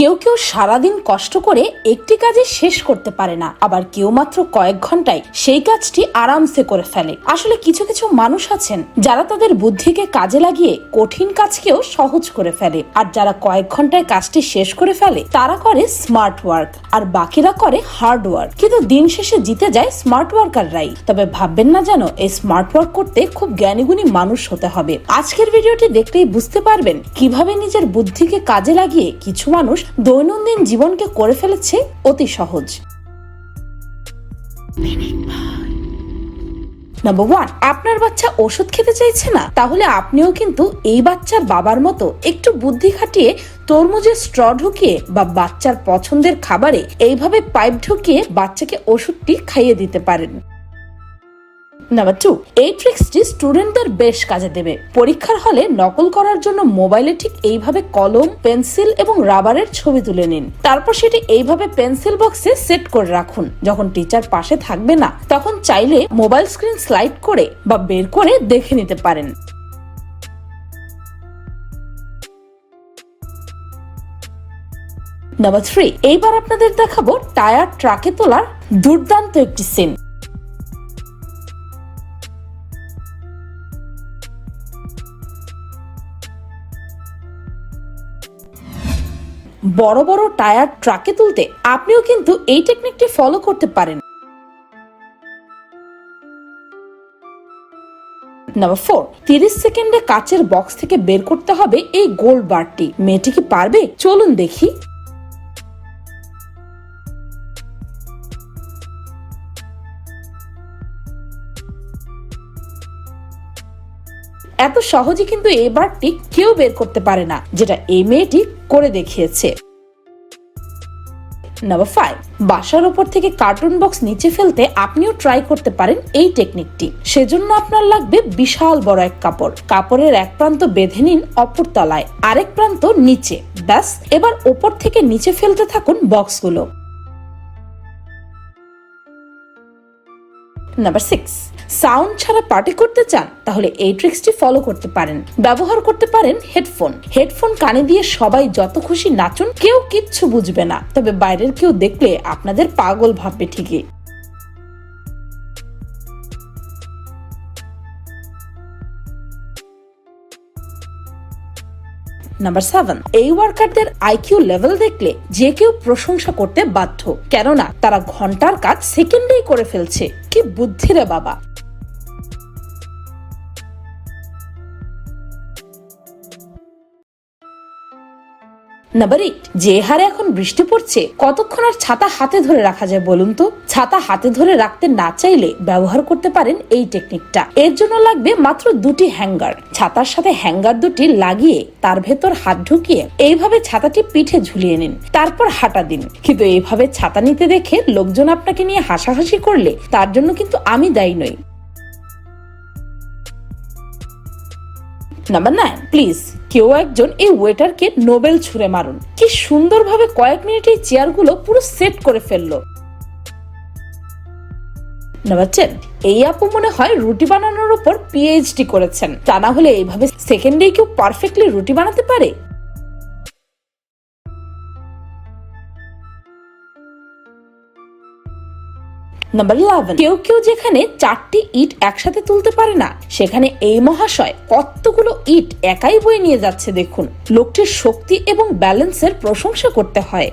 কেউ কেউ সারাদিন কষ্ট করে একটি কাজে শেষ করতে পারে না। আবার কেউ মাত্র কয়েক ঘন্টায় সেই কাজটি আরামসে করে ফেলে। আসলে কিছু কিছু মানুষ আছেন যারা তাদের বুদ্ধিকে কাজে লাগিয়ে কঠিন কাজকেও সহজ করে ফেলে। আর যারা কয়েক ঘন্টায় কাজটি শেষ করে ফেলে, তারা করে স্মার্ট ওয়ার্ক আর বাকিরা করে হার্ড ওয়ার্ক কিন্তু দিন শেষে জিতে যায় স্মার্ট ওয়ার্কাররাই তবে ভাববেন না যেন এই স্মার্ট ওয়ার্ক করতে খুব জ্ঞানীগুণী মানুষ হতে হবে। আজকের ভিডিওটি দেখলেই বুঝতে পারবেন কীভাবে নিজের বুদ্ধিকে কাজে লাগিয়ে কিছু মানুষ দৈনন্দিন জীবনকে করে ফেলেছে অতি সহজ। নাম্বার ওয়ান আপনার বাচ্চা ওষুধ খেতে চাইছে না, তাহলে আপনিও কিন্তু এই বাচ্চার বাবার মতো একটু বুদ্ধি খাটিয়ে তরমুজের স্ট্র ঢুকিয়ে বা বাচ্চার পছন্দের খাবারে এইভাবে পাইপ ঢুকিয়ে বাচ্চাকে ওষুধটি খাইয়ে দিতে পারেন। নাম্বার টু এই ট্রিক্সটি স্টুডেন্টদের বেশ কাজে দেবে। পরীক্ষার হলে নকল করার জন্য মোবাইলে ঠিক এইভাবে কলম, পেন্সিল এবং রাবারের ছবি তুলে নিন। তারপর সেটি এইভাবে পেন্সিল বক্সে সেট করে রাখুন। যখন টিচার পাশে থাকবে না, তখন চাইলে মোবাইল স্ক্রিন স্লাইড করে বা বের করে দেখে নিতে পারেন। নাম্বার থ্রি এইবার আপনাদের দেখাবো টায়ার ট্রাকে তোলার দুর্দান্ত একটি সিন বড় বড় টায়ার ট্রাকে তুলতে আপনিও কিন্তু এই টেকনিকটি ফলো করতে পারেন। নাম্বার ফোর তিরিশ সেকেন্ডে কাচের বক্স থেকে বের করতে হবে এই গোল বারটি মেয়েটি কি পারবে? চলুন দেখি। এত সহজে কিন্তু এই বারটি কেউ বের করতে পারে না, যেটা এই মেয়েটি করে দেখিয়েছে। নাম্বার ফাইভ বাসার উপর থেকে কার্টুন বক্স নিচে ফেলতে আপনিও ট্রাই করতে পারেন এই টেকনিকটি সেজন্য আপনার লাগবে বিশাল বড় এক কাপড়। কাপড়ের এক প্রান্ত বেঁধে নিন অপর তলায়, আরেক প্রান্ত নিচে। ব্যাস, এবার ওপর থেকে নিচে ফেলতে থাকুন বক্সগুলো নাম্বার সিক্স সাউন্ড ছাড়া পার্টি করতে চান, তাহলে এই ট্রিক্সটি ফলো করতে পারেন। ব্যবহার করতে পারেন হেডফোন। হেডফোন কানে দিয়ে সবাই যত খুশি নাচুন, কেউ কিচ্ছু বুঝবে না। তবে বাইরের কেউ দেখলে আপনাদের পাগল ভাববে ঠিকই। Number seven. এই ওয়ার্কারদের আইকিউ লেভেল দেখলে যে কেউ প্রশংসা করতে বাধ্য। কেননা, তারা ঘণ্টার কাজ সেকেন্ডেই করে ফেলছে। কি বুদ্ধি রে বাবা। নাম্বার এইট যে হারে এখন বৃষ্টি পড়ছে, কতক্ষণ আর ছাতা হাতে ধরে রাখা যায় বলুন তো? ছাতা হাতে ধরে রাখতে না চাইলে ব্যবহার করতে পারেন এই টেকনিকটা এর জন্য লাগবে মাত্র দুটি হ্যাঙ্গার ছাতার সাথে হ্যাঙ্গার দুটি লাগিয়ে তার ভেতর হাত ঢুকিয়ে এইভাবে ছাতাটি পিঠে ঝুলিয়ে নিন। তারপর হাঁটা দিন। কিন্তু এইভাবে ছাতা নিতে দেখে লোকজন আপনাকে নিয়ে হাসাহাসি করলে তার জন্য কিন্তু আমি দায়ী নই। নাম্বার নাইন প্লিজ কেউ একজন এই ওয়েটারকে নোবেল ছুঁড়ে মারুন। কি সুন্দরভাবে কয়েক মিনিট এই চেয়ারগুলো পুরো সেট করে ফেলল। নাম্বার টেন এই আপু মনে হয় রুটি বানানোর উপর পিএইচডি করেছেন। তা না হলে এইভাবে সেকেন্ডে কেউ পারফেক্টলি রুটি বানাতে পারে? নাম্বার ইলেভেন কেউ কেউ যেখানে চারটি ইট একসাথে তুলতে পারে না, সেখানে এই মহাশয় কতগুলো ইট একাই বয়ে নিয়ে যাচ্ছে দেখুন। লোকটির শক্তি এবং ব্যালেন্সের প্রশংসা করতে হয়।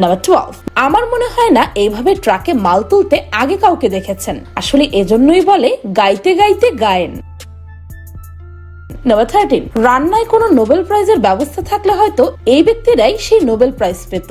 নাম্বার টুয়েলভ আমার মনে হয় না এইভাবে ট্রাকে মাল তুলতে আগে কাউকে দেখেছেন। আসলে এজন্যই বলে গাইতে গাইতে গায়েন। নাম্বার থার্টিন রান্নায় কোনো নোবেল প্রাইজের ব্যবস্থা থাকলে হয়তো এই ব্যক্তিরাই সেই নোবেল প্রাইজ পেত।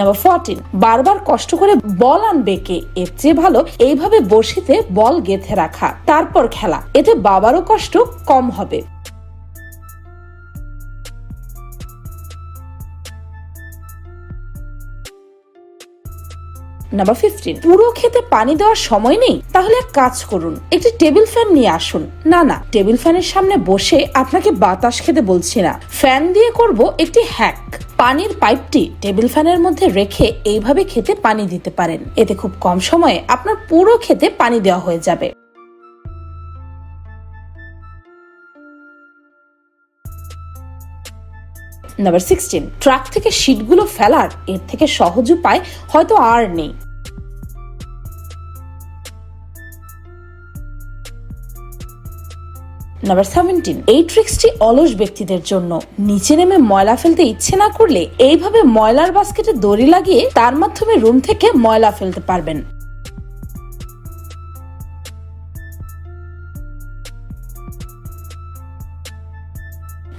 নাম্বার ফোরটিন বারবার কষ্ট করে বল আনবে কে? এর চেয়ে ভালো এইভাবে বসিতে বল গেথে রাখা, তারপর খেলা। এতে বাবারও কষ্ট কম হবে। নাম্বার ফিফটিন পুরো খেতে পানি দেওয়ার সময় নেই? তাহলে এক কাজ করুন, একটি টেবিল ফ্যান নিয়ে আসুন। না না, টেবিল ফ্যানের সামনে বসে আপনাকে বাতাস খেতে বলছি না। ফ্যান দিয়ে করব একটি হ্যাক। পানির পাইপটি টেবিল ফ্যানের মধ্যে রেখে এইভাবে খেতে পানি দিতে পারেন। এতে খুব কম সময়ে আপনার পুরো খেতে পানি দেওয়া হয়ে যাবে। নাম্বার সিক্সটিন ট্রাক থেকে শীটগুলো ফেলার, এর থেকে সহজ উপায় হয়তো আর নেই। নাম্বার সেভেন্টিন এই ট্রিক্সটি অলস ব্যক্তিদের জন্য। নিচে নেমে ময়লা ফেলতে ইচ্ছে না করলে এইভাবে ময়লার বাস্কেটে দড়ি লাগিয়ে তার মাধ্যমে রুম থেকে ময়লা ফেলতে পারবেন।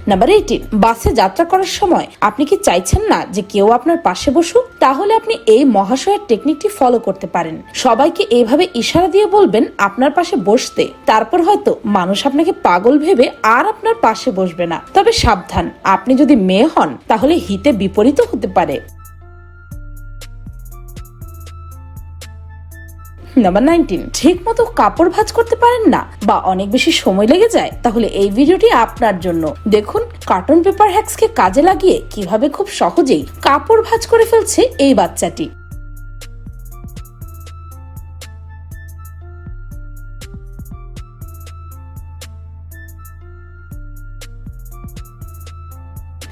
নাম্বার এইটিন বাসে যাত্রা করার সময় আপনি কি চাইছেন না যে কেউ আপনার পাশে বসুক? তাহলে আপনি এই মহাশয়ের টেকনিকটি ফলো করতে পারেন। সবাইকে এইভাবে ইশারা দিয়ে বলবেন, আপনার পাশে বসতে। তারপর হয়তো মানুষ আপনাকে পাগল ভেবে আর আপনার পাশে বসবে না। তবে সাবধান, আপনি যদি মেয়ে হন, তাহলে হিতে বিপরীত হতে পারে। নাম্বার নাইনটিন ঠিক মতো কাপড় ভাঁজ করতে পারেন না বা অনেক বেশি সময় লেগে যায়, তাহলে এই ভিডিওটি আপনার জন্য। দেখুন কার্টন পেপার হ্যাক্সকে কাজে লাগিয়ে কীভাবে খুব সহজেই কাপড় ভাঁজ করে ফেলছে এই বাচ্চাটি।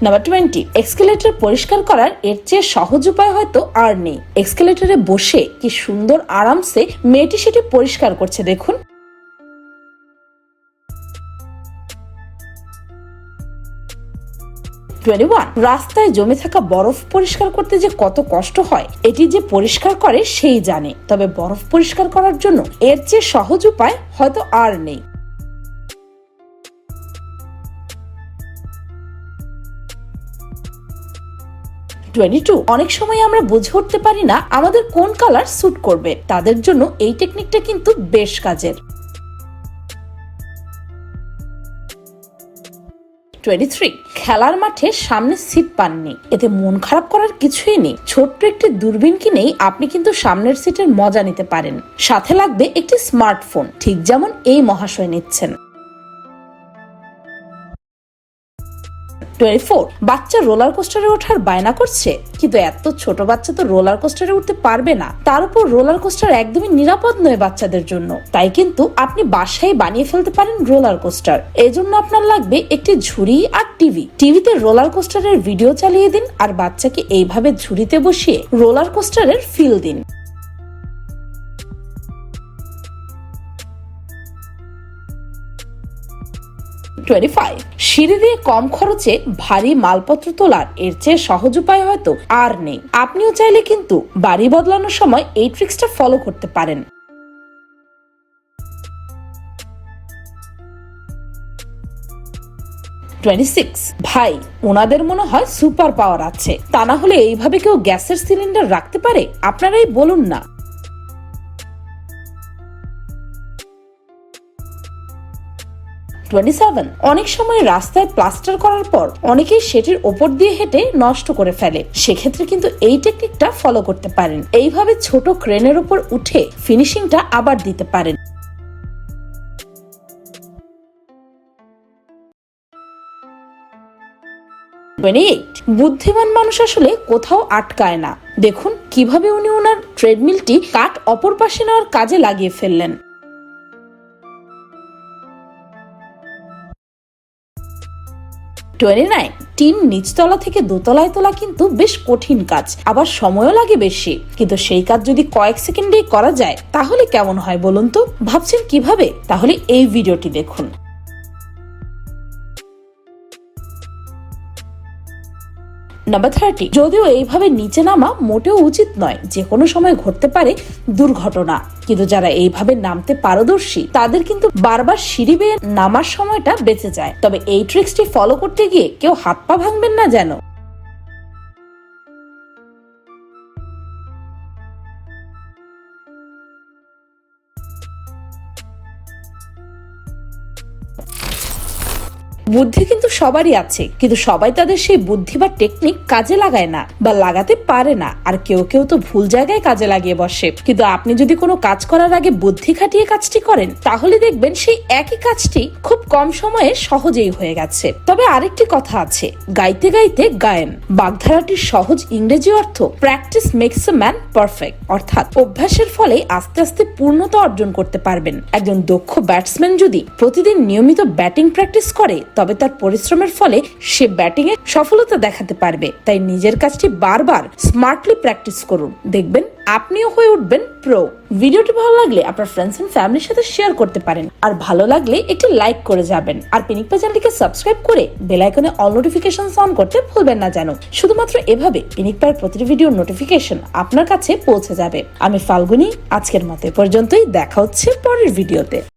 নাম্বার টোয়েন্টি এক্সকেলেটর পরিষ্কার করার এর চেয়ে সহজ উপায় হয়তো আর নেই। এক্সকেলেটরে বসে কি সুন্দর আরামসে মেয়েটি সেটি পরিষ্কার করছে দেখুন। টোয়েন্টি ওয়ান রাস্তায় জমে থাকা বরফ পরিষ্কার করতে যে কত কষ্ট হয়, এটি যে পরিষ্কার করে সেই জানে। তবে বরফ পরিষ্কার করার জন্য এর চেয়ে সহজ উপায় হয়তো আর নেই। Twenty two. অনেক সময় আমরা বুঝে উঠতে পারি না আমাদের কোন কালার স্যুট করবে। তাদের জন্য এই টেকনিকটা কিন্তু বেশ কাজের। Twenty three. খেলার মাঠে সামনে সিট পাননি। এতে মন খারাপ করার কিছুই নেই। ছোট্ট একটি দূরবীন কিনেই আপনি কিন্তু সামনের সিটের মজা নিতে পারেন। সাথে লাগবে একটি স্মার্টফোন ঠিক যেমন এই মহাশয় নিচ্ছেন। Twenty four. বাচ্চা রোলার কোস্টারে ওঠার বায়না করছে, কিন্তু এত ছোট বাচ্চা তো রোলার কোস্টারে উঠতে পারবে না। তার উপর রোলার কোস্টার একদমই নিরাপদ নয় বাচ্চাদের জন্য। তাই কিন্তু আপনি বাসায় বানিয়ে ফেলতে পারেন রোলার কোস্টার। এজন্য আপনার লাগবে একটি ঝুড়ি আর টিভি। টিভিতে রোলার কোস্টারের ভিডিও চালিয়ে দিন আর বাচ্চাকে এইভাবে ঝুড়িতে বসিয়ে রোলার কোস্টারের ফিল দিন। টোয়েন্টি ফাইভ সিঁড়ি দিয়ে কম খরচে ভারী মালপত্র তোলার এর চেয়ে সহজ উপায় হয়তো আর নেই। আপনিও চাইলে কিন্তু বাড়ি বদলানোর সময় এই ট্রিক্সটা ফলো করতে পারেন। টোয়েন্টি সিক্স ভাই ওনাদের মনে হয় সুপার পাওয়ার আছে। তা না হলে এইভাবে কেউ গ্যাসের সিলিন্ডার রাখতে পারে? আপনারাই বলুন না। টোয়েন্টি সেভেন অনেক সময় রাস্তায় প্লাস্টার করার পর অনেকেই সেটির ওপর দিয়ে হেঁটে নষ্ট করে ফেলে। সেক্ষেত্রে কিন্তু এই টেকনিকটা ফলো করতে পারেন। এইভাবে ছোট ক্রেনের উপর উঠে ফিনিশিংটা আবার দিতে পারেন। বুদ্ধিমান মানুষ আসলে কোথাও আটকায় না। দেখুন কীভাবে উনি ওনার ট্রেডমিলটি কাঠ অপর পাশে নেওয়ার কাজে লাগিয়ে ফেললেন। Twenty nine. টিন নিচতলা থেকে দোতলায় তোলা কিন্তু বেশ কঠিন কাজ। আবার সময়ও লাগে বেশি। কিন্তু সেই কাজ যদি কয়েক সেকেন্ডেই করা যায়, তাহলে কেমন হয় বলুন তো? ভাবছেন কীভাবে? তাহলে এই ভিডিওটি দেখুন। নাম্বার থার্টি যদিও এইভাবে নিচে নামা মোটেও উচিত নয়, যে কোনো সময় ঘটতে পারে দুর্ঘটনা। কিন্তু যারা এইভাবে নামতে পারদর্শী, তাদের কিন্তু বারবার সিঁড়ি বেয়ে নামার সময়টা বেঁচে যায়। তবে এই ট্রিক্সটি ফলো করতে গিয়ে কেউ হাত পা ভাঙবেন না যেন। বুদ্ধি কিন্তু সবারই আছে, কিন্তু সবাই তাদের সেই বুদ্ধি বা টেকনিক কাজে লাগায় না বা লাগাতে পারে না। আর কেউ কেউ তো ভুল জায়গায় কাজে লাগিয়ে বসে। কিন্তু আপনি যদি কোনো কাজ করার আগে বুদ্ধি খাটিয়ে কাজটি করেন, তাহলে দেখবেন সেই একই কাজটি খুব কম সময়ে সহজেই হয়ে গেছে। তবে আরেকটি কথা আছে, গাইতে গাইতে গায়েন। বাগধারাটির সহজ ইংরেজি অর্থ practice makes a man perfect অর্থাৎ অভ্যাসের ফলে আস্তে আস্তে পূর্ণতা অর্জন করতে পারবেন। একজন দক্ষ ব্যাটসম্যান যদি প্রতিদিন নিয়মিত ব্যাটিং প্র্যাকটিস করে তবে তার পরিশ্রমের ফলে সে ব্যাটিং এ সফলতা দেখাতে পারবে। তাই নিজের কাজটি বারবার স্মার্টলি প্র্যাকটিস করুন। দেখবেন আপনিও হয়ে উঠবেন প্রো ভিডিওটি ভালো লাগলে আপনার ফ্রেন্ডস এন্ড ফ্যামিলির সাথে শেয়ার করতে পারেন। আর ভালো লাগলে একটি লাইক করে যাবেন। আর পিনিকপা চ্যানেলটিকে সাবস্ক্রাইব করে বেল আইকনে অল নোটিফিকেশন অন করতে ভুলবেন না যেন। শুধুমাত্র এভাবে পিনিক পিনিকপার প্রতিটি ভিডিওর নোটিফিকেশন আপনার কাছে পৌঁছে যাবে। আমি ফাল্গুনি, আজকের মতো পর্যন্তই। দেখা হচ্ছে পরের ভিডিওতে